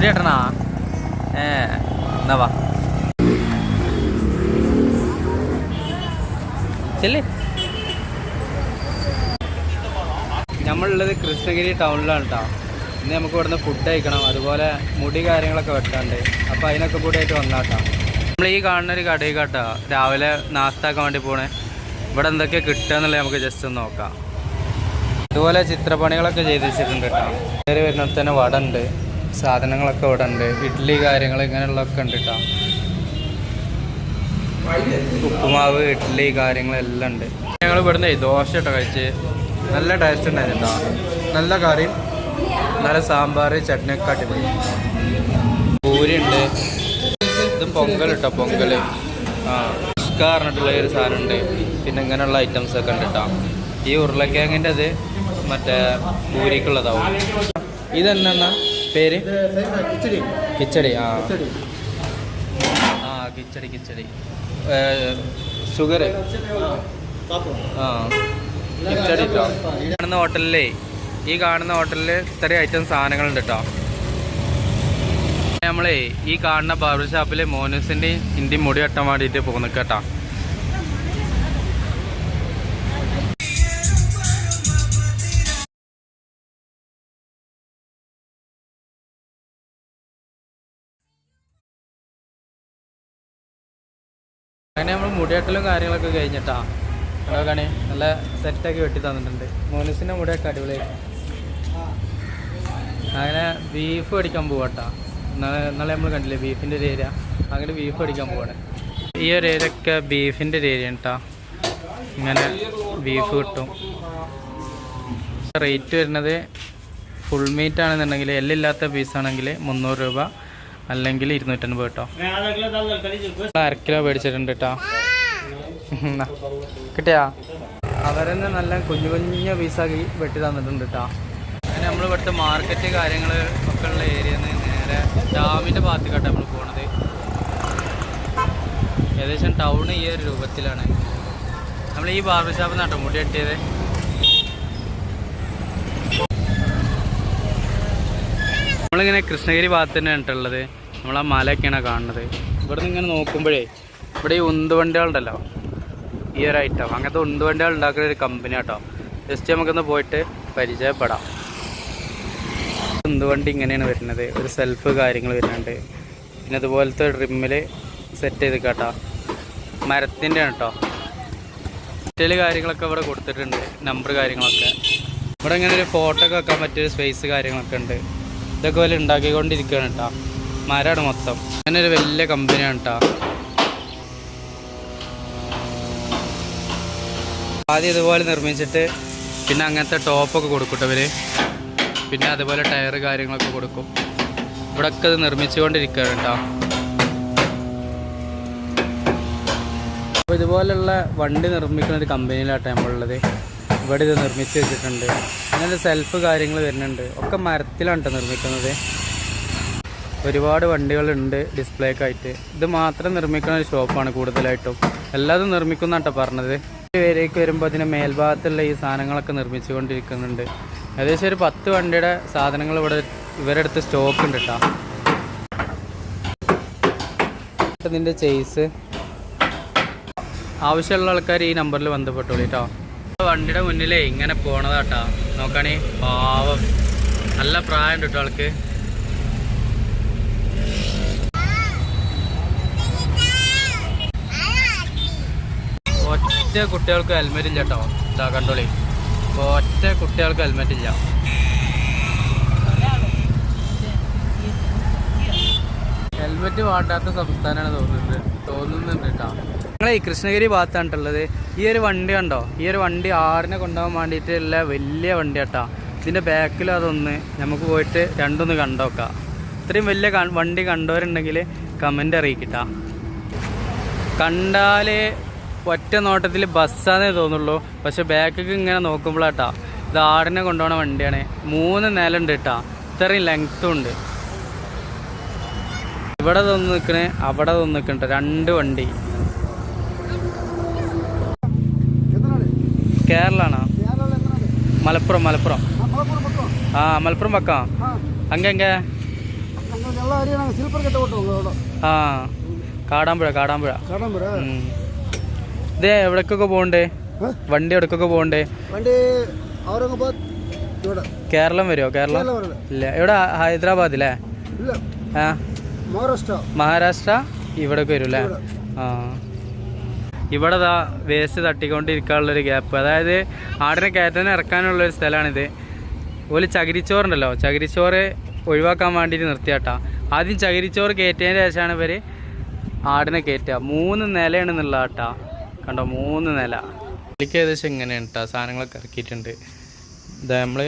മുടി കെട്ടണാ ഏ എന്നാ വാ. ചെല്ലേ. നമ്മളുള്ളത് കൃഷ്ണഗിരി ടൗണിലാണ് കേട്ടോ ഇന്ന് നമുക്ക് ഇവിടുന്ന് ഫുഡ് കഴിക്കണം. അതുപോലെ മുടി കാര്യങ്ങളൊക്കെ വെട്ടാണ്ട്. അപ്പോൾ അതിനൊക്കെ കൂടി ആയിട്ട് വന്നാട്ടോ നമ്മൾ ഈ കാണുന്ന ഒരു കടയിൽ കേട്ടോ രാവിലെ നാസ്താക്കാൻ വേണ്ടി പോണേ. ഇവിടെ എന്തൊക്കെ കിട്ടുക എന്നുള്ളത് നമുക്ക് ജസ്റ്റ് ഒന്ന് നോക്കാം. അതുപോലെ ചിത്രപ്പണികളൊക്കെ ചെയ്ത് വെച്ചിട്ടുണ്ട് കേട്ടോ കയറി തന്നെ വട ഉണ്ട്. സാധനങ്ങളൊക്കെ ഇവിടെ ഉണ്ട് ഇഡ്ഡലി കാര്യങ്ങൾ ഇങ്ങനെയുള്ളതൊക്കെ ഉണ്ട് കേട്ടോ ഉപ്പുമാവ് ഇഡ്ഡലി കാര്യങ്ങളെല്ലാം ഉണ്ട് ഞങ്ങൾ ഇവിടുന്ന് ദോശ ഇട്ട കഴിച്ച്. നല്ല ടേസ്റ്റ് ഉണ്ടായിരുന്നു കേട്ടോ നല്ല കറി നല്ല സാമ്പാർ ചട്നിയൊക്കെ അടിപൊളി. പൂരി ഉണ്ട് ഇത് പൊങ്കൽ കേട്ടോ പൊങ്കൽ ആ ഒരു സാധനം ഉണ്ട് പിന്നെ ഇങ്ങനെയുള്ള ഐറ്റംസ് ഒക്കെ ഉണ്ട് കേട്ടോ ഈ ഉരുളക്കിഴങ്ങിന്റെ അത് മറ്റേ പൂരിക്കുള്ളതാവും. ഇതെന്നാ പേര്? കിച്ചടി. ആ. ആ കിച്ചടി കിച്ചടി. ഷുഗർ ആ കിച്ചടി കേട്ടോ കാണുന്ന ഹോട്ടലിലേ ഈ കാണുന്ന ഹോട്ടലിൽ ഇത്രയും ഐറ്റം സാധനങ്ങളുണ്ട് കേട്ടോ നമ്മളേ ഈ കാണുന്ന ബാർബർ ഷാപ്പിൽ മോനൂസിന്റെ ഇന്ത്യൻ മുടി വെട്ടാൻ വേണ്ടിയിട്ട് പോകുന്നു കേട്ടോ. അങ്ങനെ നമ്മൾ മുടിവെട്ടലും കാര്യങ്ങളൊക്കെ കഴിഞ്ഞിട്ടാ. അതൊക്കെ നല്ല സെറ്റാക്കി വെട്ടി തന്നിട്ടുണ്ട്. മോനൂസിന്റെ മുടിയൊക്കെ അടിപൊളിയായി അങ്ങനെ ബീഫ് അടിക്കാൻ പോവാട്ടാ. ഇന്നലെ നമ്മൾ കണ്ടില്ലേ ബീഫിന്റെ ഒരു ഏരിയ. അങ്ങനെ ബീഫ് അടിക്കാൻ പോവാണ്. ഈ ഒരു ഏരിയ ഒക്കെ ബീഫിന്റെ ഒരു ഏരിയ കേട്ടോ ഇങ്ങനെ ബീഫ് കിട്ടും. റേറ്റ് വരുന്നത് ഫുൾ മീറ്റ് ആണെന്നുണ്ടെങ്കിൽ എല്ലില്ലാത്ത പീസാണെങ്കിൽ മുന്നൂറ് രൂപ. അല്ലെങ്കിൽ ഇരുന്നൂറ്റൻപത് കേട്ടോ. അര കിലോ മേടിച്ചിട്ടുണ്ട് കേട്ടോ കിട്ടിയാ? അവരെന്നെ നല്ല കുഞ്ഞു കുഞ്ഞു പീസാക്കി വെട്ടി തന്നിട്ടുണ്ട് കേട്ടോ അങ്ങനെ നമ്മൾ ഇവിടുത്തെ മാർക്കറ്റ് കാര്യങ്ങൾ ഒക്കെ ഉള്ള നിന്ന് നേരെ ഡാമിന്റെ ഭാഗത്തേക്കാട്ടോ നമ്മൾ പോണത്. ഏകദേശം ടൗൺ ഈ ഒരു രൂപത്തിലാണ്. നമ്മൾ ഈ ബാർബർ ഷാപ്പിൽ നിന്നാട്ടോ മുടി കെട്ടിയത്. നമ്മളിങ്ങനെ കൃഷ്ണഗിരി ഭാഗത്ത് തന്നെയാണ് കേട്ടുള്ളത് നമ്മൾ ആ മലയൊക്കെയാണ് കാണുന്നത്. ഇവിടെ നിന്ന് ഇങ്ങനെ നോക്കുമ്പോഴേ ഇവിടെ ഈ ഉന്തുവണ്ടികളുണ്ടല്ലോ. ഈ ഒരു ഐറ്റം അങ്ങനത്തെ ഉന്തുവണ്ടികൾ ഉണ്ടാക്കുന്ന ഒരു കമ്പനി കേട്ടോ ജസ്റ്റ് നമുക്കൊന്ന് പോയിട്ട് പരിചയപ്പെടാം. ഉന്തുവണ്ടി ഇങ്ങനെയാണ് വരുന്നത്. ഒരു സെൽഫ് കാര്യങ്ങൾ വരുന്നുണ്ട്. പിന്നെ അതുപോലത്തെ ഡ്രിമ്മിൽ സെറ്റ് ചെയ്ത് കേട്ടോ മരത്തിന്റെ ആണ് കേട്ടോ കാര്യങ്ങളൊക്കെ ഇവിടെ കൊടുത്തിട്ടുണ്ട്. നമ്പർ കാര്യങ്ങളൊക്കെ. ഇവിടെ ഇങ്ങനെ ഒരു ഫോട്ടോ ഒക്കെ വെക്കാൻ പറ്റിയ സ്പേസ് കാര്യങ്ങളൊക്കെ ഉണ്ട്. ഇതൊക്കെ പോലെ ഉണ്ടാക്കിക്കൊണ്ടിരിക്കുകയാണ് കേട്ടോ. മരമാണ് മൊത്തം. അങ്ങനെ ഒരു വലിയ കമ്പനിയാണ് കേട്ടോ ആദ്യം ഇതുപോലെ നിർമ്മിച്ചിട്ട് പിന്നെ അങ്ങനത്തെ ടോപ്പൊക്കെ കൊടുക്കട്ടെ കേട്ടോ ഇവർ പിന്നെ അതുപോലെ ടയർ കാര്യങ്ങളൊക്കെ കൊടുക്കും. ഇവിടെയൊക്കെ ഇത് നിർമ്മിച്ചുകൊണ്ടിരിക്കുകയാണ് കേട്ടോ അപ്പോൾ ഇതുപോലുള്ള വണ്ടി നിർമ്മിക്കുന്ന ഒരു കമ്പനിയിലാട്ടോ നമ്മളുള്ളത്. ഇവിടെ ഇത് നിർമ്മിച്ച് വെച്ചിട്ടുണ്ട്. അങ്ങനെ സെൽഫ് കാര്യങ്ങൾ വരുന്നുണ്ട്. ഒക്കെ മരത്തിലാണ് കേട്ടോ നിർമ്മിക്കുന്നത്. ഒരുപാട് വണ്ടികളുണ്ട് ഡിസ്പ്ലേക്ക് ആയിട്ട് ഇത് മാത്രം നിർമ്മിക്കുന്ന ഒരു ഷോപ്പാണ് കൂടുതലായിട്ടും. എല്ലാതും നിർമ്മിക്കുന്ന കേട്ടോ പറഞ്ഞത്. പേരേക്ക് വരുമ്പോൾ അതിന്റെ മേൽഭാഗത്തുള്ള ഈ സാധനങ്ങളൊക്കെ നിർമ്മിച്ചുകൊണ്ടിരിക്കുന്നുണ്ട്. ഏകദേശം ഒരു പത്ത് വണ്ടിയുടെ സാധനങ്ങൾ ഇവിടെ ഇവരുടെ അടുത്ത് സ്റ്റോക്ക് ഉണ്ട് കേട്ടോ ഇതിന്റെ ചെയ്സ്. ആവശ്യമുള്ള ആൾക്കാർ ഈ നമ്പറിൽ ബന്ധപ്പെട്ടോളൂ കേട്ടോ വണ്ടിയുടെ മുന്നിലേ ഇങ്ങനെ പോണതാട്ടാ. നോക്കണേ പാവം. നല്ല പ്രായം കേട്ടോ ആൾക്ക്. ഒറ്റ കുട്ടികൾക്ക് ഹെൽമെറ്റ് ഇല്ല കേട്ടോ ഇതാ കണ്ടോളി. ഒറ്റ കുട്ടികൾക്ക് ഹെൽമെറ്റ് ഇല്ല. ഹെൽമെറ്റ് വാട്ടാത്ത സംസ്ഥാനമാണ് തോന്നുന്നത് തോന്നുന്നുണ്ട് കേട്ടോ ഞങ്ങളെ ഈ കൃഷ്ണഗിരി ഭാഗത്താണിട്ടുള്ളത് ഈ ഒരു വണ്ടി കണ്ടോ? ഈ ഒരു വണ്ടി ആറിനെ കൊണ്ടുപോകാൻ വേണ്ടിയിട്ടുള്ള വലിയ വണ്ടി കേട്ടോ ഇതിന്റെ ബാക്കിൽ അതൊന്ന് നമുക്ക് പോയിട്ട് രണ്ടൊന്ന് കണ്ടോക്കാം. ഇത്രയും വലിയ വണ്ടി കണ്ടവരുണ്ടെങ്കിൽ കമന്റ് അറിയിക്കട്ടാ കണ്ടാൽ ഒറ്റ നോട്ടത്തിൽ ബസ്സാന്നേ തോന്നുള്ളൂ. പക്ഷെ ബാക്കിക്ക് ഇങ്ങനെ നോക്കുമ്പോഴാട്ടാ ഇത് ആടിനെ കൊണ്ടുപോണ വണ്ടിയാണ്. മൂന്ന് നിലുണ്ട് കേട്ടാ ഇത്രയും ലെങ്ത്തും ഉണ്ട്. ഇവിടെ തോന്നു നിൽക്കണേ അവിടെ തോന്നു നിൽക്കണ്ട രണ്ട് വണ്ടി. കേരളാണോ? മലപ്പുറം മലപ്പുറം. ആ മലപ്പുറം പക്കം. അങ്ങെങ്ക ആ കാടാമ്പുഴ കാടാമ്പുഴ. കാടാമ്പുഴ. ഇത് എവിടേക്കൊക്കെ പോകണ്ടേ? വണ്ടി എവിടേക്കൊക്കെ പോകണ്ടേ? വണ്ടി കേരളം വരുമോ കേരളം? ഇല്ല. ഇവിടെ ഹൈദരാബാദ് അല്ലേ ആ. മഹാരാഷ്ട്ര. ഇവിടേക്ക് വരും അല്ലേ? ആ. ഇവിടെ ദാ വേസ്റ്റ് തട്ടിക്കൊണ്ടിരിക്കാനുള്ളൊരു ഗ്യാപ്പ് അതായത് ആടിനെ കയറ്റാൻ ഇറക്കാനുള്ളൊരു സ്ഥലമാണിത്. ഒരു ചകിരിച്ചോറുണ്ടല്ലോ ചകിരിച്ചോറ് ഒഴിവാക്കാൻ വേണ്ടിയിട്ട് നിർത്തിയാട്ടാ. ആദ്യം ചകിരിച്ചോറ് കയറ്റിയതിന് ശേഷമാണ് ഇവർ ആടിനെ കയറ്റുക. മൂന്ന് നിലയാണ് എന്നുള്ള കേട്ടാ കണ്ടോ മൂന്ന് നില. എനിക്ക് ഏകദേശം ഇങ്ങനെയാണ് കേട്ടോ സാധനങ്ങളൊക്കെ ഇറക്കിയിട്ടുണ്ട്. ഇത് നമ്മൾ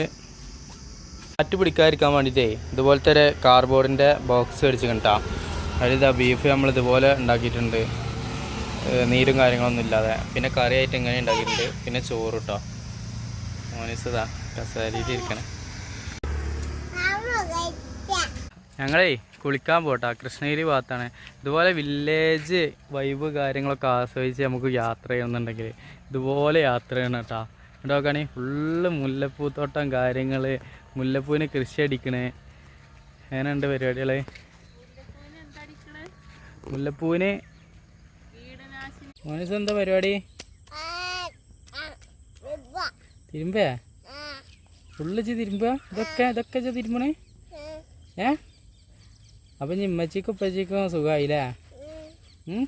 കാറ്റ് പിടിക്കാതിരിക്കാൻ വേണ്ടിയിട്ടേ ഇതുപോലത്തെ ഒരു കാർബോർഡിന്റെ ബോക്സ് മേടിച്ച് കണ്ടാ അതിലിതാ ബീഫ് നമ്മൾ ഇതുപോലെ ഉണ്ടാക്കിയിട്ടുണ്ട്. നീരും കാര്യങ്ങളൊന്നും ഇല്ലാതെ. പിന്നെ കറിയായിട്ട് ഇങ്ങനെ ഉണ്ടാക്കിയിട്ടുണ്ട്. പിന്നെ ചോറ് കേട്ടോ മോനിസതാ കസാരിയിട്ട് ഇരിക്കണേ ഞങ്ങളേ കുളിക്കാൻ പോട്ടാ. കൃഷ്ണഗിരി ഭാഗത്താണ്. ഇതുപോലെ വില്ലേജ് വൈബ് കാര്യങ്ങളൊക്കെ ആസ്വദിച്ച് നമുക്ക് യാത്ര ചെയ്യണമെന്നുണ്ടെങ്കിൽ ഇതുപോലെ യാത്ര ചെയ്യണം കേട്ടാ. ഇവിടെ നോക്കുകയാണെങ്കിൽ ഫുള്ള് മുല്ലപ്പൂത്തോട്ടം കാര്യങ്ങൾ മുല്ലപ്പൂവിന് കൃഷി അടിക്കണേ. അങ്ങനെയുണ്ട് പരിപാടികൾ മുല്ലപ്പൂവിന് മനസ്സ് എന്താ പരിപാടി? തിരുമ്പേ ഫുള്ള് തിരുമ്പ ഇതൊക്കെ ഇതൊക്കെ തിരുമ്പണേ? ഏ? അപ്പൊ ഇനി ഇമ്മച്ചിക്കും ഉപ്പച്ചിക്കും സുഖമായില്ലേ ഉം?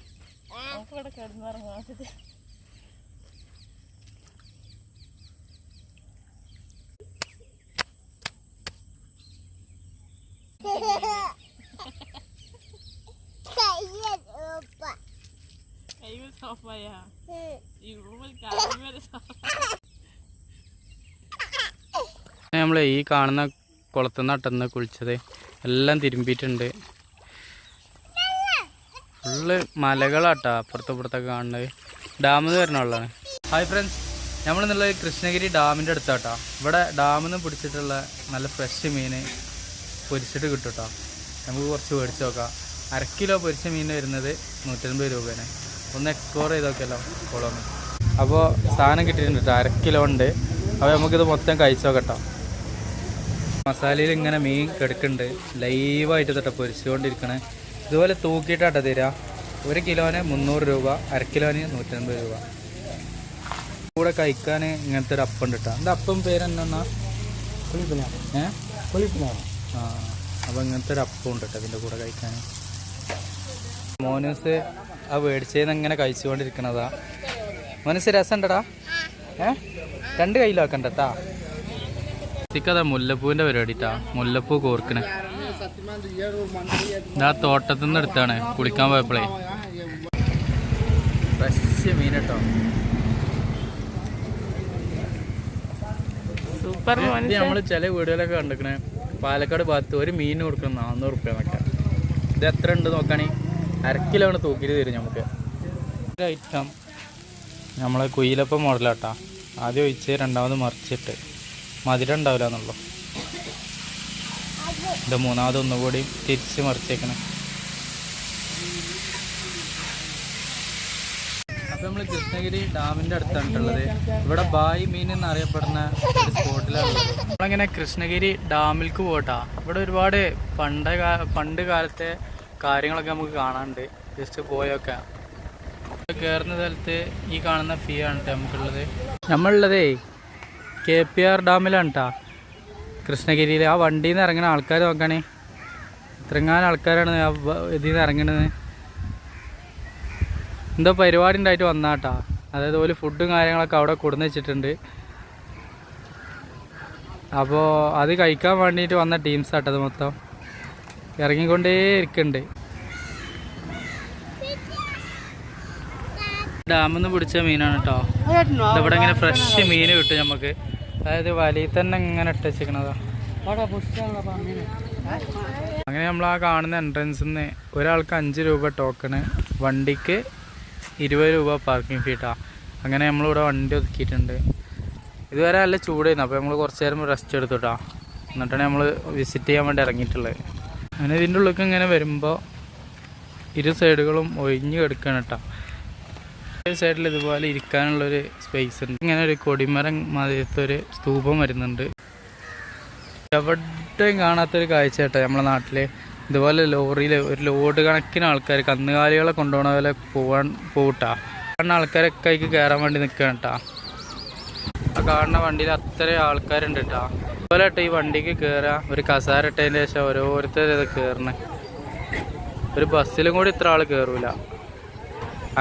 നമ്മൾ ഈ കാണുന്ന കുളത്തുനിന്ന് അട്ടന്ന് കുളിച്ചത്. എല്ലാം തിരുമ്പിയിട്ടുണ്ട്. ഫുള്ള് മലകളാട്ടോ അപ്പുറത്ത് ഇപ്പുറത്തൊക്കെ കാണുന്നത്. ഡാമിൽ നിന്ന് ഹായ് ഫ്രണ്ട്സ് നമ്മൾ എന്നുള്ള കൃഷ്ണഗിരി ഡാമിന്റെ അടുത്താട്ടോ. ഇവിടെ ഡാമിൽ നിന്ന് പിടിച്ചിട്ടുള്ള നല്ല ഫ്രഷ് മീൻ പൊരിച്ചിട്ട് കിട്ടും കേട്ടോ നമുക്ക് കുറച്ച് മേടിച്ച് നോക്കാം. അര കിലോ പൊരിച്ച മീൻ വരുന്നത് നൂറ്റൻപത് രൂപയാണ് ഒന്ന് എക്സ്പ്ലോർ ചെയ്ത് നോക്കിയല്ലോ കുളം അപ്പോൾ സാധനം കിട്ടിയിട്ടുണ്ട് കേട്ടോ അര കിലോ ഉണ്ട്. അപ്പോൾ നമുക്കിത് മൊത്തം കഴിച്ചു നോക്കട്ടോ. മസാലയിൽ ഇങ്ങനെ മീൻ കിടക്കുന്നുണ്ട്. ലൈവായിട്ട് തൊട്ട് പൊരിച്ചുകൊണ്ടിരിക്കണേ. ഇതുപോലെ തൂക്കിയിട്ടാട്ട തരിക. ഒരു കിലോന് മുന്നൂറ് രൂപ അര കിലോന് നൂറ്റൻപത് രൂപ. കൂടെ കഴിക്കാൻ ഇങ്ങനത്തെ ഒരു അപ്പം ഉണ്ട് കേട്ടോ എന്താ അപ്പം പേരെന്നാ ഏ? ആ അപ്പോൾ ഇങ്ങനത്തെ ഒരു അപ്പം ഉണ്ട് കേട്ടോ ഇതിന്റെ കൂടെ കഴിക്കാൻ. മോനൂസ് ആ മേടിച്ചേന്ന് ഇങ്ങനെ കഴിച്ചുകൊണ്ടിരിക്കണതാ. മോനൂസ് രസം ഉണ്ടടാ ഏ? രണ്ട് കയ്യിലാക്കണ്ട കേട്ടാ ഇക്കതാ മുല്ലപ്പൂവിന്റെ പരിപാടിട്ടാ. മുല്ലപ്പൂ കോർക്കണേ. ഇതാ തോട്ടത്തിൽ നിന്ന് എടുത്താണ്. കുളിക്കാൻ പോയപ്പോഴേ ഫ്രഷ് മീൻ കേട്ടോ സൂപ്പർ നമ്മൾ ചില വീടുകളൊക്കെ കണ്ടിരിക്കണേ പാലക്കാട് ഭാഗത്ത് ഒരു മീൻ കൊടുക്കണം നാന്നൂറ് റുപ്യ എന്നൊക്കെ ഇത് എത്ര ഉണ്ട് നോക്കണേ. അര കിലോ ആണ് തൂക്കിയിട്ട് തരും നമുക്ക്. ഐറ്റം നമ്മളെ കുയിലപ്പം മോഡലാട്ടാ ആദ്യം ഒഴിച്ച് രണ്ടാമത് മറിച്ചിട്ട്. മധുരം ഉണ്ടാവില്ല എന്നുള്ളൂ. ഇത് മൂന്നാമത് ഒന്നുകൂടി തിരിച്ച് മറിച്ചേക്കണേ. നമ്മൾ കൃഷ്ണഗിരി ഡാമിന്റെ അടുത്താണുള്ളത് ഇവിടെ ബായ് മീൻ എന്നറിയപ്പെടുന്ന ഒരു സ്പോട്ടിലാണ് നമ്മളങ്ങനെ കൃഷ്ണഗിരി ഡാമിൽക്ക് പോട്ടാ. ഇവിടെ ഒരുപാട് പണ്ട പണ്ട് കാലത്തെ കാര്യങ്ങളൊക്കെ നമുക്ക് കാണാനുണ്ട്. ജസ്റ്റ് പോയൊക്കെ. കയറുന്ന സ്ഥലത്ത് ഈ കാണുന്ന ഫീ ആണ് നമുക്കുള്ളത്. നമ്മളുള്ളതേ കെ പി ആർ ഡാമിലാണ് കേട്ടോ കൃഷ്ണഗിരിയിൽ ആ വണ്ടിയിൽ നിന്ന് ഇറങ്ങുന്ന ആൾക്കാർ നോക്കണേ. ഇത്രങ്ങാനും ആൾക്കാരാണ് ആ ഇതിൽ നിന്ന് ഇറങ്ങണത്. എന്തോ പരിപാടി ഉണ്ടായിട്ട് വന്നാട്ടാ അതായത് ഒരു ഫുഡും കാര്യങ്ങളൊക്കെ അവിടെ കൊടുന്ന് വെച്ചിട്ടുണ്ട്. അപ്പോൾ അത് കഴിക്കാൻ വേണ്ടിയിട്ട് വന്ന ടീംസ് ആട്ടത് മൊത്തം. ഇറങ്ങിക്കൊണ്ടേ ഇരിക്കുന്നുണ്ട് ഡാമിൽ നിന്ന് പിടിച്ച മീനാണ് കേട്ടോ ഇവിടെ ഇങ്ങനെ ഫ്രഷ് മീൻ കിട്ടും നമുക്ക് അതായത് വലി തന്നെ ഇങ്ങനെ ഇട്ടേച്ചിക്കണതാ അങ്ങനെ നമ്മൾ ആ കാണുന്ന എൻട്രൻസിൽ നിന്ന് ഒരാൾക്ക് അഞ്ച് രൂപ ടോക്കണ് വണ്ടിക്ക് ഇരുപത് രൂപ പാർക്കിംഗ് ഫീട്ടാ അങ്ങനെ നമ്മളിവിടെ വണ്ടി ഒതുക്കിയിട്ടുണ്ട്. ഇതുവരെ നല്ല ചൂടായിരുന്നു. അപ്പോൾ നമ്മൾ കുറച്ച് നേരം റെസ്റ്റ് എടുത്തുട്ടാ. എന്നിട്ടാണ് നമ്മൾ വിസിറ്റ് ചെയ്യാൻ വേണ്ടി ഇറങ്ങിയിട്ടുള്ളത്. അങ്ങനെ ഇതിന്റെ ഉള്ളിലേക്ക് ഇങ്ങനെ വരുമ്പോൾ ഇരു സൈഡുകളും ഒഴിഞ്ഞു കിടക്കണം കേട്ടോ സൈഡിൽ ഇതുപോലെ ഇരിക്കാനുള്ളൊരു സ്പേസ് ഉണ്ട്. ഇങ്ങനെ ഒരു കൊടിമരം മാതിരത്തെ ഒരു സ്തൂപം വരുന്നുണ്ട്. എവിടെയും കാണാത്തൊരു കാഴ്ച കേട്ടോ നമ്മളെ നാട്ടിൽ ഇതുപോലെ ലോറിയിൽ ഒരു ലോഡ് കണക്കിന് ആൾക്കാർ കന്നുകാലികളെ കൊണ്ടുപോകണ പോലെ പോവാൻ പോകട്ടാ കാരണം ആൾക്കാരൊക്കെ അതിക്ക് കയറാൻ വേണ്ടി നിൽക്കണം കേട്ടാ ആ കാണുന്ന വണ്ടിയിൽ അത്രയും ആൾക്കാരുണ്ട് കേട്ടാ അതുപോലെ ഈ വണ്ടിക്ക് കയറുക ഒരു കസാര ഇട്ടതിന് ശേഷം ഓരോരുത്തർ ഇത് കയറണേ ഒരു ബസ്സിലും കൂടി ഇത്ര ആൾ കയറൂല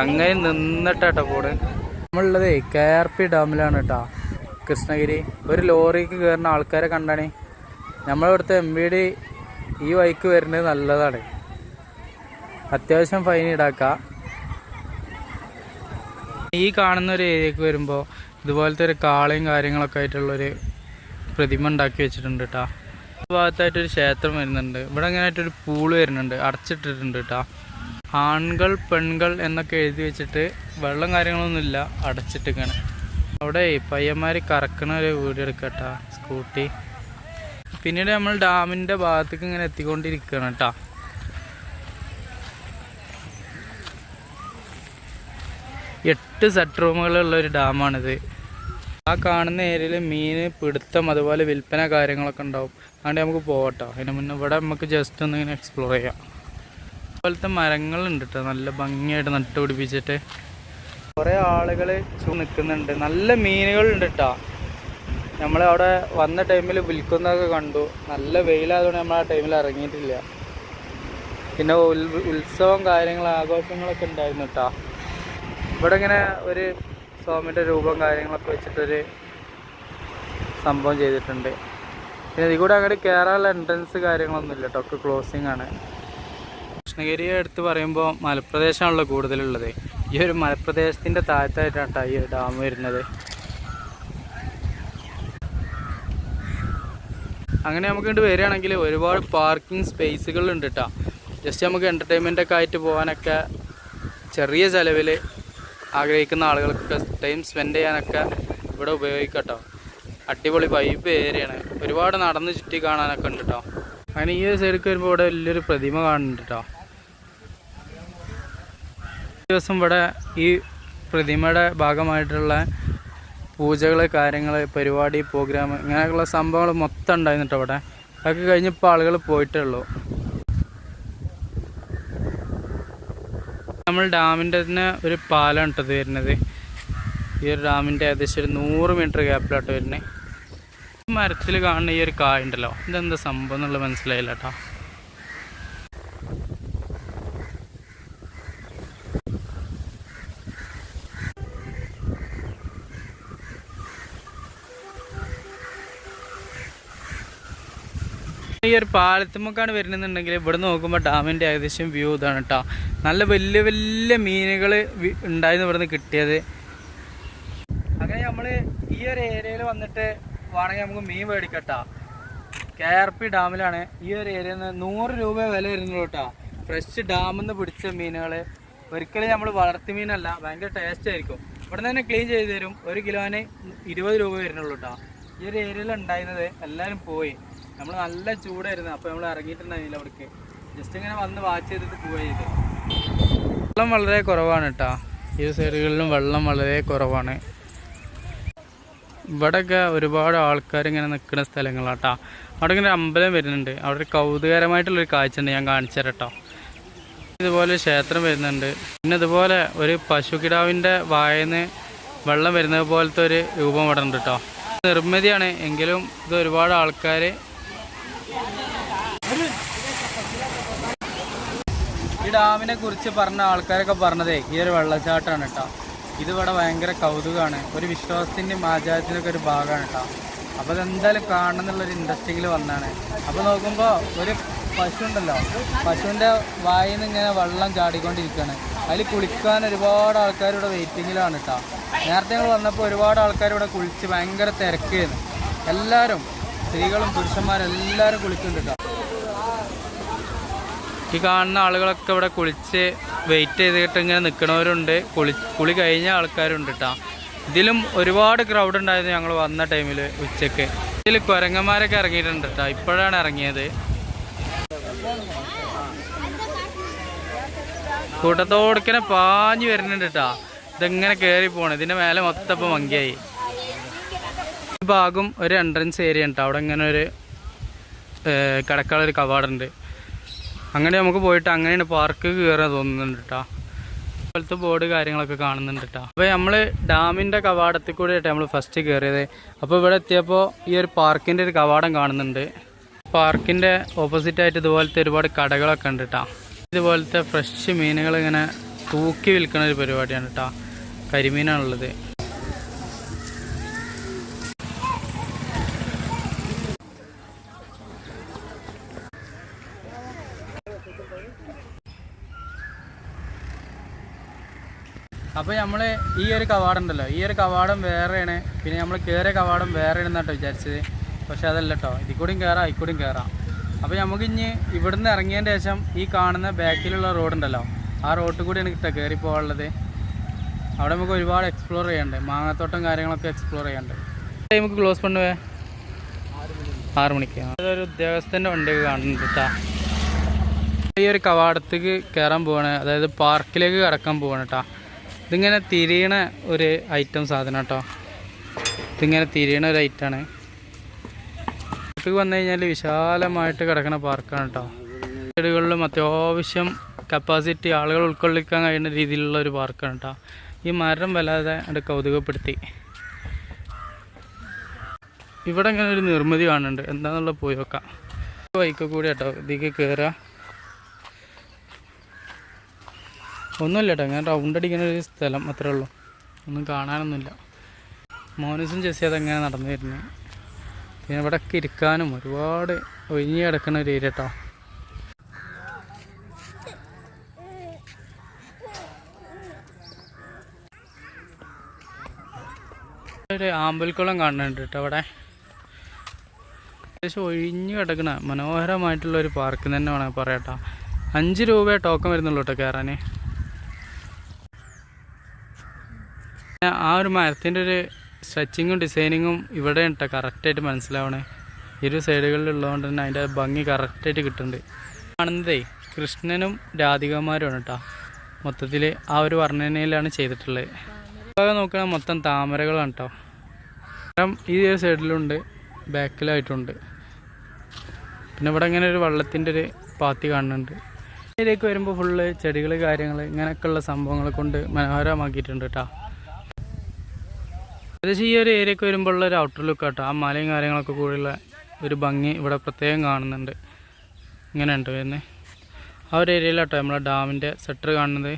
അങ്ങനെ നിന്നിട്ടാട്ടോ കൂടെ. നമ്മളുള്ളത് കെ ആർ പി ഡാമിലാണ് കേട്ടോ കൃഷ്ണഗിരി. ഒരു ലോറിക്ക് കയറുന്ന ആൾക്കാരെ കണ്ടാണ്. നമ്മളിവിടുത്തെ എം വി ഡി ഈ വഴിക്ക് വരുന്നത് നല്ലതാണ്. അത്യാവശ്യം ഫൈൻ ഈടാക്കാം ഈ കാണുന്ന ഒരു ഏരിയക്ക് വരുമ്പോൾ ഇതുപോലത്തെ ഒരു കാളയും കാര്യങ്ങളൊക്കെ ആയിട്ടുള്ളൊരു പ്രതിമ ഉണ്ടാക്കി വെച്ചിട്ടുണ്ട് കേട്ടോ ഭാഗത്തായിട്ടൊരു ക്ഷേത്രം വരുന്നുണ്ട്. ഇവിടെ അങ്ങനെ ആയിട്ടൊരു പൂൾ വരുന്നുണ്ട്. അടച്ചിട്ടിട്ടുണ്ട് കേട്ടോ ആൺകൾ പെൺകൾ എന്നൊക്കെ എഴുതി വെച്ചിട്ട് വെള്ളം കാര്യങ്ങളൊന്നുമില്ല അടച്ചിട്ടിങ്ങനെ അവിടെ പയ്യന്മാർ കറക്കണ ഒരു വീഡിയോ എടുക്കട്ടാ സ്കൂട്ടി. പിന്നീട് നമ്മൾ ഡാമിന്റെ ഭാഗത്തേക്ക് ഇങ്ങനെ എത്തിക്കൊണ്ടിരിക്കുകയാണ് കേട്ടോ. എട്ട് സെറ്റ് റൂമുകളുള്ള ഒരു ഡാമാണിത്. ആ കാണുന്ന ഏരിയയിൽ മീൻ പിടുത്തം അതുപോലെ വിൽപ്പന കാര്യങ്ങളൊക്കെ ഉണ്ടാവും. അതുകൊണ്ട് നമുക്ക് പോകട്ടോ അതിന് മുന്നേ ഇവിടെ നമുക്ക് ജസ്റ്റ് ഒന്ന് ഇങ്ങനെ എക്സ്പ്ലോർ ചെയ്യാം. അതുപോലത്തെ മരങ്ങളുണ്ട് കേട്ടോ നല്ല ഭംഗിയായിട്ട് നട്ടുപിടിപ്പിച്ചിട്ട്. കുറേ ആളുകൾ നിൽക്കുന്നുണ്ട് നല്ല മീനുകളുണ്ട് കേട്ടോ നമ്മൾ അവിടെ വന്ന ടൈമിൽ വിൽക്കുന്നതൊക്കെ കണ്ടു. നല്ല വെയിലായതുകൊണ്ട് നമ്മൾ ആ ടൈമിൽ ഇറങ്ങിയിട്ടില്ല. പിന്നെ ഉത്സവം കാര്യങ്ങൾ ആഘോഷങ്ങളൊക്കെ ഉണ്ടായിരുന്നു കേട്ടോ ഇവിടെ ഇങ്ങനെ ഒരു സ്വാമിയുടെ രൂപം കാര്യങ്ങളൊക്കെ വെച്ചിട്ടൊരു സംഭവം ചെയ്തിട്ടുണ്ട്. പിന്നെ ഇതിൽ കൂടെ അങ്ങോട്ട് കയറാനുള്ള എൻട്രൻസ് കാര്യങ്ങളൊന്നുമില്ല കേട്ടോ ഒക്കെ ക്ലോസിങ് ആണ്. കൃഷ്ണഗിരിയെ എടുത്ത് പറയുമ്പോൾ മലപ്രദേശമാണല്ലോ കൂടുതലുള്ളത്. ഈ ഒരു മലപ്രദേശത്തിന്റെ താഴത്തായിട്ടാണ് ട്ടോ ഈ ഡാം വരുന്നത്. അങ്ങനെ നമുക്ക് ഇങ്ങോട്ട് വരികയാണെങ്കിൽ ഒരുപാട് പാർക്കിംഗ് സ്പേസുകളുണ്ട് കേട്ടോ ജസ്റ്റ് നമുക്ക് എന്റർടൈൻമെന്റ് ഒക്കെ ആയിട്ട് പോകാനൊക്കെ ചെറിയ ചിലവിൽ ആഗ്രഹിക്കുന്ന ആളുകൾക്കൊക്കെ ടൈം സ്പെൻഡ് ചെയ്യാനൊക്കെ ഇവിടെ ഉപയോഗിക്കാം കേട്ടോ അടിപൊളി വൈബ് ഏരിയയാണ്. ഒരുപാട് നടന്ന് ചുറ്റി കാണാനൊക്കെ ഉണ്ട് കേട്ടോ അങ്ങനെ ഈ ഒരു സൈഡിൽ വരുമ്പോൾ ഇവിടെ വലിയൊരു പ്രതിമ കാണുന്നുണ്ട് കേട്ടോ ദിവസം ഇവിടെ ഈ പ്രതിമയുടെ ഭാഗമായിട്ടുള്ള പൂജകൾ കാര്യങ്ങൾ പരിപാടി പ്രോഗ്രാം ഇങ്ങനെയൊക്കെയുള്ള സംഭവങ്ങൾ മൊത്തം ഉണ്ടായിരുന്നിട്ട് അവിടെ അതൊക്കെ കഴിഞ്ഞപ്പോൾ ആളുകൾ പോയിട്ടേ ഉള്ളൂ. നമ്മൾ ഡാമിന്റെ തന്നെ ഒരു പാലം ഇട്ടത് വരുന്നത്. ഈ ഒരു ഡാമിന്റെ ഏകദേശം ഒരു നൂറ് മീറ്റർ ഗ്യാപ്പിലോട്ട് വരുന്നത്. മരത്തിൽ കാണുന്ന ഈ ഒരു കായ ഉണ്ടല്ലോ ഇതെന്താ സംഭവം എന്നുള്ളത് മനസ്സിലായില്ല കേട്ടോ ഈ ഒരു പാലത്തുമ്മക്കാണ് വരുന്നുണ്ടെങ്കിൽ ഇവിടെ നോക്കുമ്പോൾ ഡാമിന്റെ ഏകദേശം വ്യൂ ഇതാണ് കേട്ടോ നല്ല വലിയ വലിയ മീനുകൾ ഉണ്ടായിരുന്നു ഇവിടുന്ന് കിട്ടിയത്. അങ്ങനെ നമ്മൾ ഈ ഒരു ഏരിയയിൽ വന്നിട്ട് വേണമെങ്കിൽ നമുക്ക് മീൻ മേടിക്കട്ടോ കെ ആർ പി ഡാമിലാണ് ഈ ഒരു ഏരിയയിൽ നിന്ന് നൂറ് രൂപ വില വരുന്നുള്ളൂ കേട്ടോ ഫ്രഷ് ഡാമിൽ നിന്ന് പിടിച്ച മീനുകൾ ഒരിക്കലും നമ്മൾ വളർത്തി മീനല്ല ഭയങ്കര ടേസ്റ്റ് ആയിരിക്കും. ഇവിടെ നിന്ന് തന്നെ ക്ലീൻ ചെയ്ത് തരും. ഒരു കിലോന് ഇരുപത് രൂപ വരുന്നുള്ളൂ കേട്ടോ ഈ ഒരു ഏരിയയിൽ ഉണ്ടായിരുന്നത് എല്ലാവരും പോയി. നമ്മൾ നല്ല ചൂടായിരുന്നു. അപ്പോൾ നമ്മൾ ഇറങ്ങിയിട്ടുണ്ടായിരുന്നില്ല അവിടേക്ക്. ജസ്റ്റ് ഇങ്ങനെ വന്ന് വാച്ച് ചെയ്തിട്ട് പോവുക വെള്ളം വളരെ കുറവാണ് കേട്ടോ ഈ സൈഡുകളിലും വെള്ളം വളരെ കുറവാണ്. ഇവിടെയൊക്കെ ഒരുപാട് ആൾക്കാർ ഇങ്ങനെ നിൽക്കുന്ന സ്ഥലങ്ങളാട്ടോ അവിടെ ഇങ്ങനെ അമ്പലം വരുന്നുണ്ട്. അവിടെ ഒരു കൗതുകരമായിട്ടുള്ളൊരു കാഴ്ച ഉണ്ട്. ഞാൻ കാണിച്ചു തരട്ടോ ഇതുപോലെ ക്ഷേത്രം വരുന്നുണ്ട്. പിന്നെ ഇതുപോലെ ഒരു പശുക്കിടാവിന്റെ വായന്ന് വെള്ളം വരുന്നത് പോലത്തെ ഒരു രൂപം ഇവിടെ ഉണ്ട് കേട്ടോ നിർമ്മിതിയാണ്. എങ്കിലും ഇത് ഒരുപാട് ആൾക്കാർ ഈ ഡാമിനെ കുറിച്ച് പറഞ്ഞ ആൾക്കാരൊക്കെ പറഞ്ഞതേ ഈ ഒരു വെള്ളച്ചാട്ടമാണ് കേട്ടോ ഇത് ഇവിടെ ഭയങ്കര കൗതുകമാണ് ഒരു വിശ്വാസത്തിന്റെയും ആചാരത്തിന്റെയൊക്കെ ഒരു ഭാഗമാണ് കേട്ടോ അപ്പോൾ അതെന്തായാലും കാണണം എന്നുള്ളൊരു ഇൻട്രസ്റ്റിങ്ങിൽ വന്നാണ്. അപ്പോൾ നോക്കുമ്പോൾ ഒരു പശു ഉണ്ടല്ലോ പശുവിന്റെ വായിൽ നിന്ന് ഇങ്ങനെ വെള്ളം ചാടിക്കൊണ്ടിരിക്കുകയാണ് അതിൽ കുളിക്കാൻ ഒരുപാട് ആൾക്കാർ ഇവിടെ വെയിറ്റിങ്ങിലാണ് കേട്ടോ നേരത്തെ ഞങ്ങൾ വന്നപ്പോൾ ഒരുപാട് ആൾക്കാർ ഇവിടെ കുളിച്ച് ഭയങ്കര തിരക്കായിരുന്നു എല്ലാവരും സ്ത്രീകളും പുരുഷന്മാരും എല്ലാവരും കുളിക്കുന്നുണ്ട് കേട്ടോ ഈ കാണുന്ന ആളുകളൊക്കെ ഇവിടെ കുളിച്ച് വെയിറ്റ് ചെയ്തിട്ട് ഇങ്ങനെ നിൽക്കണവരുണ്ട് കുളി കുളി കഴിഞ്ഞ ആൾക്കാരുണ്ട് കേട്ടോ ഇതിലും ഒരുപാട് ക്രൗഡ് ഉണ്ടായിരുന്നു ഞങ്ങൾ വന്ന ടൈമിൽ ഉച്ചയ്ക്ക്. ഇതിൽ കുരങ്ങന്മാരൊക്കെ ഇറങ്ങിയിട്ടുണ്ട് കേട്ടോ ഇപ്പോഴാണ് ഇറങ്ങിയത്. കൂട്ടത്തോടുക്കനെ പാഞ്ഞു വരുന്നുണ്ട് കേട്ടോ ഇതെങ്ങനെ കയറി പോകണം ഇതിന്റെ മേലെ മൊത്തം ഇപ്പം മങ്കിയായി ഭാഗം ഒരു എൻട്രൻസ് ഏരിയ ഉണ്ട് അവിടെ ഇങ്ങനെ ഒരു കിടക്കാളൊരു കവാടുണ്ട്. അങ്ങനെ നമുക്ക് പോയിട്ട് അങ്ങനെയാണ് പാർക്ക് കയറാൻ തോന്നുന്നുണ്ട് കേട്ടോ പോലത്തെ ബോർഡ് കാര്യങ്ങളൊക്കെ കാണുന്നുണ്ട് കേട്ടോ അപ്പോൾ നമ്മൾ ഡാമിന്റെ കവാടത്തിൽ കൂടെ ആയിട്ട് നമ്മൾ ഫസ്റ്റ് കയറിയത് അപ്പോൾ ഇവിടെ എത്തിയപ്പോൾ ഈ ഒരു പാർക്കിന്റെ ഒരു കവാടം കാണുന്നുണ്ട്. പാർക്കിന്റെ ഓപ്പോസിറ്റായിട്ട് ഇതുപോലത്തെ ഒരുപാട് കടകളൊക്കെ ഉണ്ട് കേട്ടോ ഇതുപോലത്തെ ഫ്രഷ് മീനുകൾ ഇങ്ങനെ തൂക്കി വിൽക്കുന്ന ഒരു പരിപാടിയാണ് കേട്ടോ കരിമീനാണുള്ളത്. അപ്പോൾ നമ്മൾ ഈ ഒരു കവാടം ഉണ്ടല്ലോ ഈ ഒരു കവാടം വേറെയാണ്. പിന്നെ നമ്മൾ കയറിയ കവാടം വേറെയാണ് എന്നാട്ടോ വിചാരിച്ചത്. പക്ഷെ അതല്ല കേട്ടോ ഇതിൽ കൂടിയും കയറാം ഇക്കൂടിയും കൂടിയും കയറാം അപ്പോൾ നമുക്ക് ഇനി ഇവിടുന്ന് ഇറങ്ങിയതിന് ശേഷം ഈ കാണുന്ന ബാക്കിലുള്ള റോഡ് ഉണ്ടല്ലോ ആ റോഡ് കൂടിയാണ് കിട്ടുക കയറി പോകാനുള്ളത്. അവിടെ നമുക്ക് ഒരുപാട് എക്സ്പ്ലോർ ചെയ്യാനുണ്ട്. മാങ്ങത്തോട്ടം കാര്യങ്ങളൊക്കെ എക്സ്പ്ലോർ ചെയ്യാനുണ്ട്. നമുക്ക് ക്ലോസ് പണ്ടുവേ ആറ് മണിക്ക്. അതൊരു ഉദ്യോഗസ്ഥന്റെ വണ്ടിയൊക്കെ കാണുന്നുണ്ട് ഈ ഒരു കവാടത്തേക്ക് കയറാൻ പോവാണ്. അതായത് പാർക്കിലേക്ക് കടക്കാൻ പോവാണ് കേട്ടോ ഇതിങ്ങനെ തിരിയണ ഒരു ഐറ്റം സാധനം കേട്ടോ. ഇതിങ്ങനെ തിരിയണ ഒരു ഐറ്റാണ് വീട്ടിൽ വന്നു കഴിഞ്ഞാൽ വിശാലമായിട്ട് കിടക്കുന്ന പാർക്കാണ് കേട്ടോ. വീടുകളിലും അത്യാവശ്യം കപ്പാസിറ്റി ആളുകൾ ഉൾക്കൊള്ളിക്കാൻ കഴിയുന്ന രീതിയിലുള്ള ഒരു പാർക്കാണ് കേട്ടോ. ഈ മരം വല്ലാതെ അത് കൗതുകപ്പെടുത്തി. ഇവിടെ ഇങ്ങനെ ഒരു നിർമ്മിതി കാണുന്നുണ്ട്. എന്താണെന്നുള്ളത് പോയി നോക്കാം. ബൈക്ക് കൂടി കേട്ടോ ഇതിലേക്ക് കയറുക ഒന്നുമില്ല കേട്ടോ ഞാൻ റൗണ്ട് അടിക്കുന്ന ഒരു സ്ഥലം അത്രേ ഉള്ളൂ. ഒന്നും കാണാനൊന്നുമില്ല. മോനസും ജെസ്സി അതെങ്ങനെ നടന്നു വരുന്നത് പിന്നെ ഇവിടെ ഒക്കെ ഇരിക്കാനും ഒരുപാട് ഒഴിഞ്ഞു കിടക്കുന്ന ഒരു ഏരിയ കേട്ടോ ഒരു ആമ്പൽക്കുളം കാണുന്നുണ്ട് കേട്ടോ അവിടെ. ഏകദേശം ഒഴിഞ്ഞു കിടക്കണ മനോഹരമായിട്ടുള്ള ഒരു പാർക്ക് തന്നെ വേണമെങ്കിൽ പറയാം കേട്ടോ. അഞ്ച് രൂപ ടോക്കൺ വരുന്നുള്ളൂ കേട്ടോ കയറാൻ ആ ഒരു മരത്തിന്റെ ഒരു സ്ട്രെച്ചിങ്ങും ഡിസൈനിങ്ങും ഇവിടെ കേട്ടോ കറക്റ്റായിട്ട് മനസ്സിലാവണേ. ഇരു സൈഡുകളിലുള്ളതുകൊണ്ട് തന്നെ അതിന്റെ ഭംഗി കറക്റ്റായിട്ട് കിട്ടുന്നുണ്ട് കാണുന്നതേ കൃഷ്ണനും രാധികമാരുമാണ് കേട്ടോ മൊത്തത്തിൽ ആ ഒരു വർണനയിലാണ് ചെയ്തിട്ടുള്ളത്. ഇപ്പോൾ നോക്കണ മൊത്തം താമരകളാണ് കേട്ടോ ഈ ഒരു സൈഡിലുണ്ട് ബാക്കിലായിട്ടുണ്ട് പിന്നെ ഇവിടെ ഇങ്ങനെ ഒരു വെള്ളത്തിന്റെ ഒരു പാത്തി കാണുന്നുണ്ട്. ഇതിലേക്ക് വരുമ്പോൾ ഫുള്ള് ചെടികൾ കാര്യങ്ങൾ ഇങ്ങനെയൊക്കെയുള്ള സംഭവങ്ങളെ കൊണ്ട് മനോഹരമാക്കിയിട്ടുണ്ട് കേട്ടോ ഏകദേശം ഈ ഒരു ഏരിയക്ക് വരുമ്പോഴുള്ള ഒരു ഔട്ടർ ലുക്ക് കേട്ടോ ആ മലയും കാര്യങ്ങളൊക്കെ കൂടിയുള്ള ഒരു ഭംഗി ഇവിടെ പ്രത്യേകം കാണുന്നുണ്ട്. ഇങ്ങനെയുണ്ട് വരുന്നത് ആ ഒരു ഏരിയയിലാട്ടോ നമ്മളെ ഡാമിന്റെ സെറ്റർ കാണുന്നത്.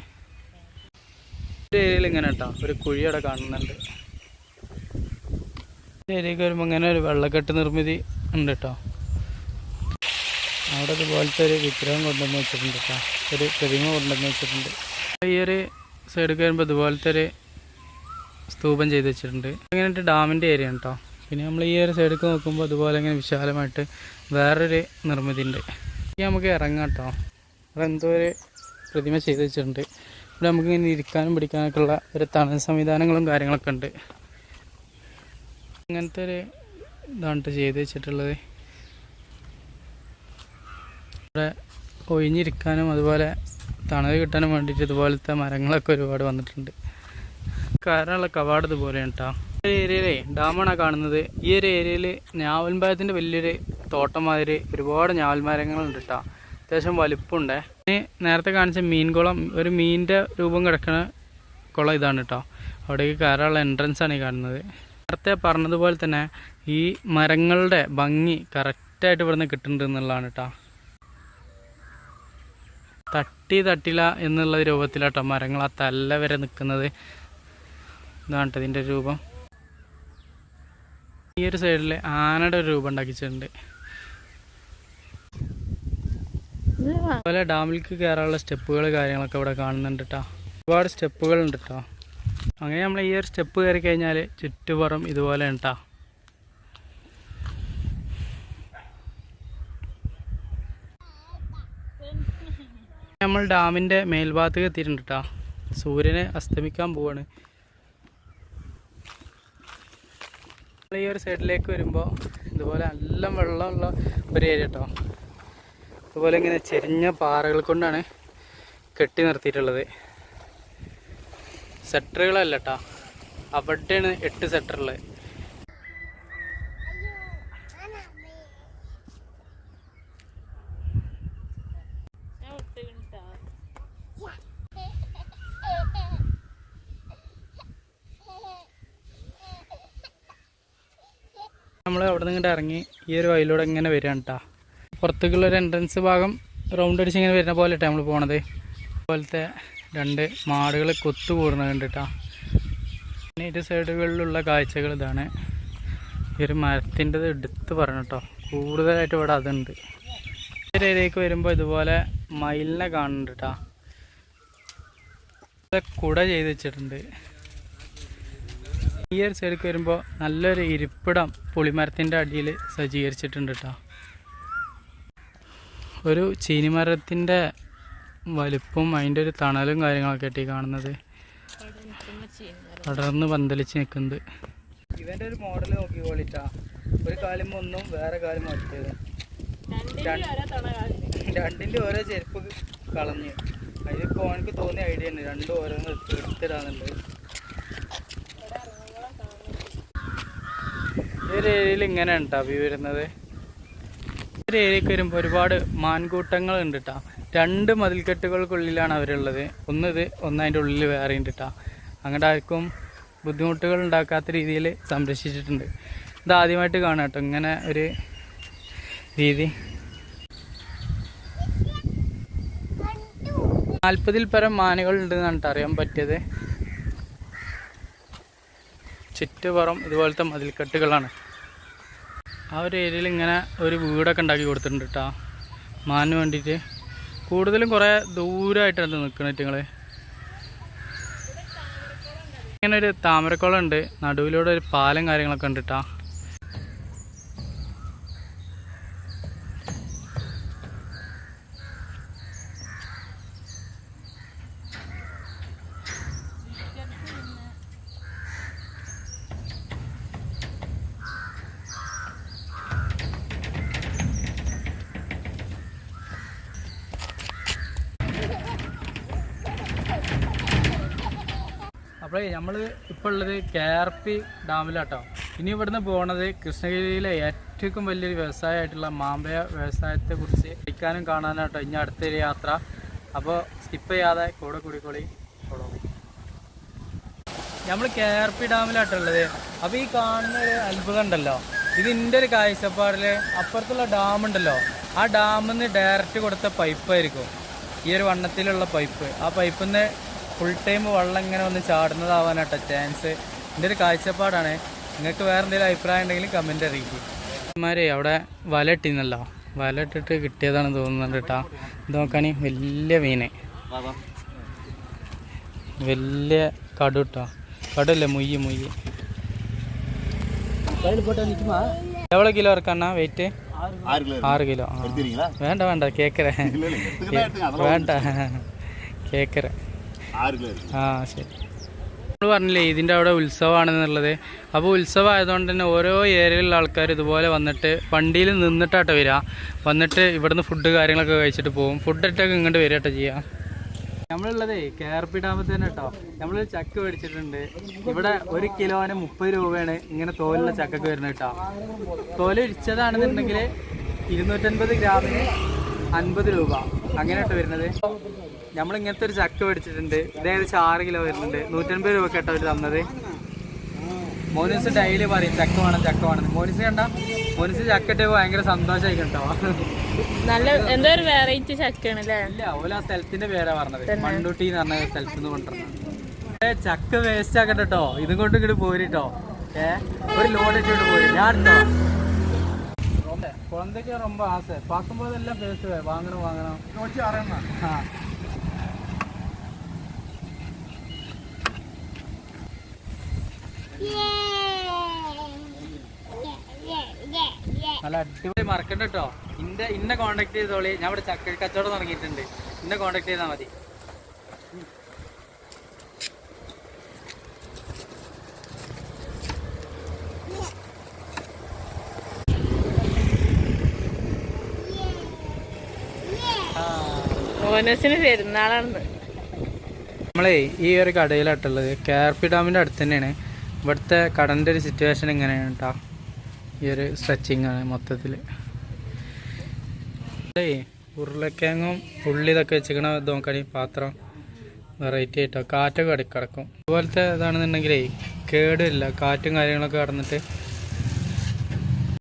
ഒരു ഏരിയയിൽ ഇങ്ങനെ കേട്ടോ ഒരു കുഴി അവിടെ കാണുന്നുണ്ട്. ഏരിയക്ക് വരുമ്പോൾ ഇങ്ങനെ ഒരു വെള്ളക്കെട്ട് നിർമ്മിതി ഉണ്ട് കേട്ടോ അവിടെ ഇതുപോലത്തെ ഒരു വിഗ്രഹം കൊണ്ടുവന്ന് വെച്ചിട്ടുണ്ട് കേട്ടോ ഒരു പ്രതിമ കൊണ്ടുവന്ന് വെച്ചിട്ടുണ്ട്. ഈ ഒരു സൈഡിൽ വരുമ്പോൾ ഇതുപോലത്തെ ഒരു സ്തൂപം ചെയ്ത് വെച്ചിട്ടുണ്ട്. ഇങ്ങനെയിട്ട് ഡാമിന്റെ ഏരിയ കേട്ടോ പിന്നെ നമ്മൾ ഈ ഒരു സൈഡിലേക്ക് നോക്കുമ്പോൾ അതുപോലെ ഇങ്ങനെ വിശാലമായിട്ട് വേറൊരു നിർമ്മിതി ഉണ്ട് നമുക്ക് ഇറങ്ങാം കേട്ടോ അവിടെ എന്തോ ഒരു പ്രതിമ ചെയ്ത് വെച്ചിട്ടുണ്ട്. ഇവിടെ നമുക്ക് ഇങ്ങനെ ഇരിക്കാനും പിടിക്കാനൊക്കെ ഉള്ള ഒരു തണൽ സംവിധാനങ്ങളും കാര്യങ്ങളൊക്കെ ഉണ്ട്. അങ്ങനത്തെ ഒരു ഇതാണ് ചെയ്ത് വെച്ചിട്ടുള്ളത്. ഇവിടെ ഒഴിഞ്ഞിരിക്കാനും അതുപോലെ തണൽ കിട്ടാനും വേണ്ടിയിട്ട് ഇതുപോലത്തെ മരങ്ങളൊക്കെ ഒരുപാട് വന്നിട്ടുണ്ട്. കയറാനുള്ള കവാടത് പോലെയാണ് കേട്ടോ ഈ ഏരിയയിലെ ഡാമാണ് കാണുന്നത്. ഈ ഒരു ഏരിയയിൽ ഞാവൽമരത്തിന്റെ വലിയൊരു തോട്ടം മാതിരി ഒരുപാട് ഞാവൽമരങ്ങളുണ്ട് കേട്ടോ അത്യാവശ്യം വലിപ്പമുണ്ട് ഇനി നേരത്തെ കാണിച്ച മീൻകുളം ഒരു മീനിന്റെ രൂപം കിടക്കുന്ന കുളം ഇതാണ് കേട്ടോ അവിടേക്ക് കയറാനുള്ള എൻട്രൻസ് ആണ് ഈ കാണുന്നത്. നേരത്തെ പറഞ്ഞതുപോലെ തന്നെ ഈ മരങ്ങളുടെ ഭംഗി കറക്റ്റായിട്ട് ഇവിടുന്ന് കിട്ടുന്നുണ്ട് എന്നുള്ളതാണ് കേട്ടോ തട്ടി തട്ടില എന്നുള്ള രൂപത്തിലാട്ടോ മരങ്ങൾ ആ തല്ല വരെ നിൽക്കുന്നത് ഇതാണ് ഇതിന്റെ രൂപം. ഈ ഒരു സൈഡിൽ ആനയുടെ ഒരു രൂപം ഉണ്ടാക്കിച്ചിട്ടുണ്ട്. അതുപോലെ ഡാമിലേക്ക് കയറാനുള്ള സ്റ്റെപ്പുകൾ കാര്യങ്ങളൊക്കെ ഇവിടെ കാണുന്നുണ്ട് കേട്ടോ ഒരുപാട് സ്റ്റെപ്പുകൾ ഉണ്ട് കേട്ടോ അങ്ങനെ നമ്മൾ ഈ ഒരു സ്റ്റെപ്പ് കയറി കഴിഞ്ഞാൽ ചുറ്റുപുറം ഇതുപോലെ കേട്ടോ നമ്മൾ ഡാമിന്റെ മേൽഭാഗത്തേക്ക് എത്തിയിട്ടുണ്ട് കേട്ടോ സൂര്യനെ അസ്തമിക്കാൻ പോവാണ് നമ്മൾ ഈ ഒരു സൈഡിലേക്ക് വരുമ്പോൾ ഇതുപോലെ നല്ല വെള്ളമുള്ള ഒരു ഏരിയ കേട്ടോ അതുപോലെ ഇങ്ങനെ ചെരിഞ്ഞ പാറകൾ കൊണ്ടാണ് കെട്ടി നിർത്തിയിട്ടുള്ളത്. സെറ്ററുകളല്ല കേട്ടോ അവിടെയാണ് എട്ട് സെറ്ററുള്ളത് നമ്മൾ അവിടെ നിന്ന് ഇങ്ങോട്ട് ഇറങ്ങി ഈ ഒരു വഴിയിലൂടെ ഇങ്ങനെ വരികയാണ് കേട്ടോ പുറത്തേക്കുള്ള ഒരു എൻട്രൻസ് ഭാഗം റൗണ്ട് അടിച്ച് ഇങ്ങനെ വരുന്ന പോലെ നമ്മൾ പോണത്. അതുപോലത്തെ രണ്ട് മാടുകൾ കൊത്തു കൂടുന്നത് കണ്ടിട്ടാ പിന്നെ ഇരു സൈഡുകളിലുള്ള കാഴ്ചകൾ ഇതാണ്. ഈ ഒരു മരത്തിന്റെത് എടുത്ത് പറഞ്ഞു കേട്ടോ കൂടുതലായിട്ട് ഇവിടെ അതുണ്ട്. ഇതിലേക്ക് വരുമ്പോൾ ഇതുപോലെ മയിലിനെ കാണുന്നുണ്ട് കേട്ടോ കുട ചെയ്ത് വെച്ചിട്ടുണ്ട്. ഈ ഒരു സൈഡിലേക്ക് വരുമ്പോൾ നല്ലൊരു ഇരിപ്പിടം പുളിമരത്തിന്റെ അടിയിൽ സജ്ജീകരിച്ചിട്ടുണ്ട് കേട്ടോ ഒരു ചീനിമരത്തിന്റെ വലുപ്പും അതിന്റെ ഒരു തണലും കാര്യങ്ങളൊക്കെ ആയിട്ട് കാണുന്നത്. പടർന്ന് പന്തലിച്ച് നിൽക്കുന്നത് ഇവന്റെ ഒരു മോഡൽ നോക്കി പോളിട്ടാ ഒരു കാലും ഒന്നും വേറെ കാലും മറ്റേത് രണ്ടിന്റെ ഓരോ ചെരുപ്പ് കളഞ്ഞ്. അതിലിപ്പോൾ എനിക്ക് തോന്നിയ ഐഡിയ ഉണ്ട് രണ്ടും ഓരോന്ന് എടുത്ത് എടുത്തിടാന്നുണ്ട് ഒരു ഏരിയയിൽ ഇങ്ങനെയാണ് കേട്ടോ വ്യൂ വരുന്നത്. ഒരു ഏരിയക്ക് വരുമ്പോൾ ഒരുപാട് മാൻകൂട്ടങ്ങൾ ഉണ്ട് കേട്ടോ രണ്ട് മതിൽക്കെട്ടുകൾക്കുള്ളിലാണ് അവരുള്ളത്. ഒന്ന് ഇത് ഒന്ന് അതിന്റെ ഉള്ളിൽ വേറെ ഉണ്ട് കേട്ടോ അങ്ങോട്ട് ആർക്കും ബുദ്ധിമുട്ടുകൾ ഉണ്ടാക്കാത്ത രീതിയിൽ സംരക്ഷിച്ചിട്ടുണ്ട്. ഇത് ആദ്യമായിട്ട് കാണാം കേട്ടോ ഇങ്ങനെ ഒരു രീതി. നാൽപ്പതിൽ പരം മാനുകൾ ഉണ്ടെന്നാണ് ട്ടോ അറിയാൻ പറ്റിയത്. ചുറ്റുപുറം ഇതുപോലത്തെ മതിൽക്കെട്ടുകളാണ്. ആ ഒരു ഏരിയയിൽ ഇങ്ങനെ ഒരു വീടൊക്കെ ഉണ്ടാക്കി കൊടുത്തിട്ടുണ്ട് കേട്ടോ മാനിന് വേണ്ടിയിട്ട്. കൂടുതലും കുറേ ദൂരമായിട്ടാണ് നിൽക്കുന്നത് നിങ്ങൾ ഇങ്ങനെ ഒരു താമരക്കുളം ഉണ്ട്. നടുവിലൂടെ ഒരു പാലം കാര്യങ്ങളൊക്കെ ഉണ്ട് കേട്ടോ അപ്പോൾ നമ്മൾ ഇപ്പോൾ ഉള്ളത് കെ ആർ പി ഡാമിലാട്ടോ. ഇനി ഇവിടുന്ന് പോണത് കൃഷ്ണഗിരിയിലെ ഏറ്റവും വലിയൊരു വ്യവസായമായിട്ടുള്ള മാമ്പഴ വ്യവസായത്തെ കുറിച്ച് പഠിക്കാനും കാണാനാട്ടോ ഇനി അടുത്തൊരു യാത്ര. അപ്പോൾ സ്കിപ്പ് ചെയ്യാതെ കൂടെ കൂടിക്കോളി. നമ്മൾ കെ ആർ പി ഡാമിലാട്ടുള്ളത് അപ്പോൾ ഈ കാണുന്ന ഒരു അത്ഭുതം ഉണ്ടല്ലോ. ഇത് എന്റെ ഒരു കാഴ്ചപ്പാടിൽ അപ്പുറത്തുള്ള ഡാം ഉണ്ടല്ലോ. ആ ഡാമിൽ നിന്ന് ഡയറക്റ്റ് കൊടുത്ത പൈപ്പായിരിക്കും ഈ ഒരു വണ്ണത്തിലുള്ള പൈപ്പ് ആ പൈപ്പിൽ നിന്ന് ഫുൾ ടൈം വെള്ളം ഇങ്ങനെ ഒന്ന് ചാടുന്നതാവാനാട്ടോ ചാൻസ് എന്റെ ഒരു കാഴ്ചപ്പാടാണ്. നിങ്ങൾക്ക് വേറെ എന്തെങ്കിലും അഭിപ്രായം ഉണ്ടെങ്കിൽ കമന്റ് അറിയിക്കും. മാരെ അവിടെ വല ഇട്ടിന്നല്ലോ വല ഇട്ടിട്ട് കിട്ടിയതാണ് തോന്നുന്നുണ്ട് കേട്ടോ ഇത് നോക്കാണി വലിയ മീന് വലിയ കടു കേട്ടോ കടല്ലേ മുയ്യ് മുയ്യ് എവിടെ കിലോ ഇറക്കാണ വെയിറ്റ് ആറ് കിലോ. വേണ്ട വേണ്ട. കേക്കറ വേണ്ട. കേക്കര. ആ ശരി. നമ്മൾ പറഞ്ഞില്ലേ ഇതിന്റെ അവിടെ ഉത്സവമാണെന്നുള്ളത് അപ്പോൾ ഉത്സവം ആയതുകൊണ്ട് തന്നെ ഓരോ ഏരിയയിലുള്ള ആൾക്കാർ ഇതുപോലെ വന്നിട്ട് വണ്ടിയിൽ നിന്നിട്ടാട്ടോ വരിക വന്നിട്ട് ഇവിടുന്ന് ഫുഡ് കാര്യങ്ങളൊക്കെ കഴിച്ചിട്ട് പോകും ഫുഡ് ഇട്ടൊക്കെ ഇങ്ങോട്ട് വരിക കേട്ടോ ചെയ്യുക നമ്മളുള്ളതേ കെ ഡാമിൽ തന്നെ കേട്ടോ നമ്മൾ ചക്ക മേടിച്ചിട്ടുണ്ട്. ഇവിടെ ഒരു കിലോന് മുപ്പത് രൂപയാണ് ഇങ്ങനെ തോലുള്ള ചക്കൊക്കെ വരുന്നത് കേട്ടോ തോൽ ഇടിച്ചതാണെന്നുണ്ടെങ്കിൽ ഇരുന്നൂറ്റൻപത് ഗ്രാമിന് അൻപത് രൂപ. അങ്ങനെ കേട്ടോ വരുന്നത്. നമ്മൾ ഇങ്ങനത്തെ ഒരു ചക്ക മേടിച്ചിട്ടുണ്ട്. ഇത് ഏകദേശം ആറ് കിലോ വരുന്നുണ്ട്. നൂറ്റൻപത് രൂപ കേട്ടോ അവർ തന്നത്. മോനിസ് ഡെയിലി പറയും ചക്ക വേണം ചക്ക വേണം. മോനിസ് കണ്ട? മോനിസ് ചക്ക ഇട്ട് ഭയങ്കര സന്തോഷമായി കേട്ടോ നല്ല എന്തോ ഒരു വെറൈറ്റി ചക്കയാണ് ഇല്ല ഓല ആ സ്ഥലത്തിന്റെ പേരാ പറഞ്ഞത്. മണ്ണുട്ടി എന്ന് പറഞ്ഞ സ്ഥലത്ത് നിന്ന് കൊണ്ടുവരണം ചക്ക വേസ്റ്റ് ആക്കട്ടെട്ടോ ഇതും കൊണ്ട് ഇങ്ങോട്ട് പോരിട്ടോ ഏഹ് ഒരു ലോഡ് ഇട്ടിട്ട് പോരി. ഞാൻ குழந்தைக்கு ரொம்ப ஆசை பார்க்கும்போதெல்லாம் பேசுவேன் வாங்கணும் வாங்கணும் ஆ. നല്ല അടിപൊളി മറക്കണ്ട കേട്ടോ ഇന്റെ ഇന്നെ കോണ്ടാക്ട് ചെയ്തോളി ഞാൻ ഇവിടെ ചക്ക കച്ചവടം തുടങ്ങിയിട്ടുണ്ട് ഇന്നെ കോണ്ടാക്ട് ചെയ്താൽ മതി ഓനസിന് പെരുന്നാളാണ്. നമ്മളേ ഈ ഒരു കടയിലാട്ടുള്ളത് കെ ആർ പി ഡാമിന്റെ അടുത്ത് തന്നെയാണ് ഇവിടുത്തെ കടന്റെ ഒരു സിറ്റുവേഷൻ എങ്ങനെയാണ് കേട്ടോ ഈ ഒരു സ്ട്രെച്ചിങ് ആണ് മൊത്തത്തിൽ ഏയ് ഉരുളക്കിഴങ്ങും ഉള്ളി ഇതൊക്കെ വെച്ചിരിക്കണ നോക്കണി പാത്രം. വെറൈറ്റി ആയിട്ടോ. കാറ്റൊക്കെ കിടക്കും അതുപോലത്തെ ഇതാണെന്നുണ്ടെങ്കിലേ കേടില്ല കാറ്റും കാര്യങ്ങളൊക്കെ കടന്നിട്ട്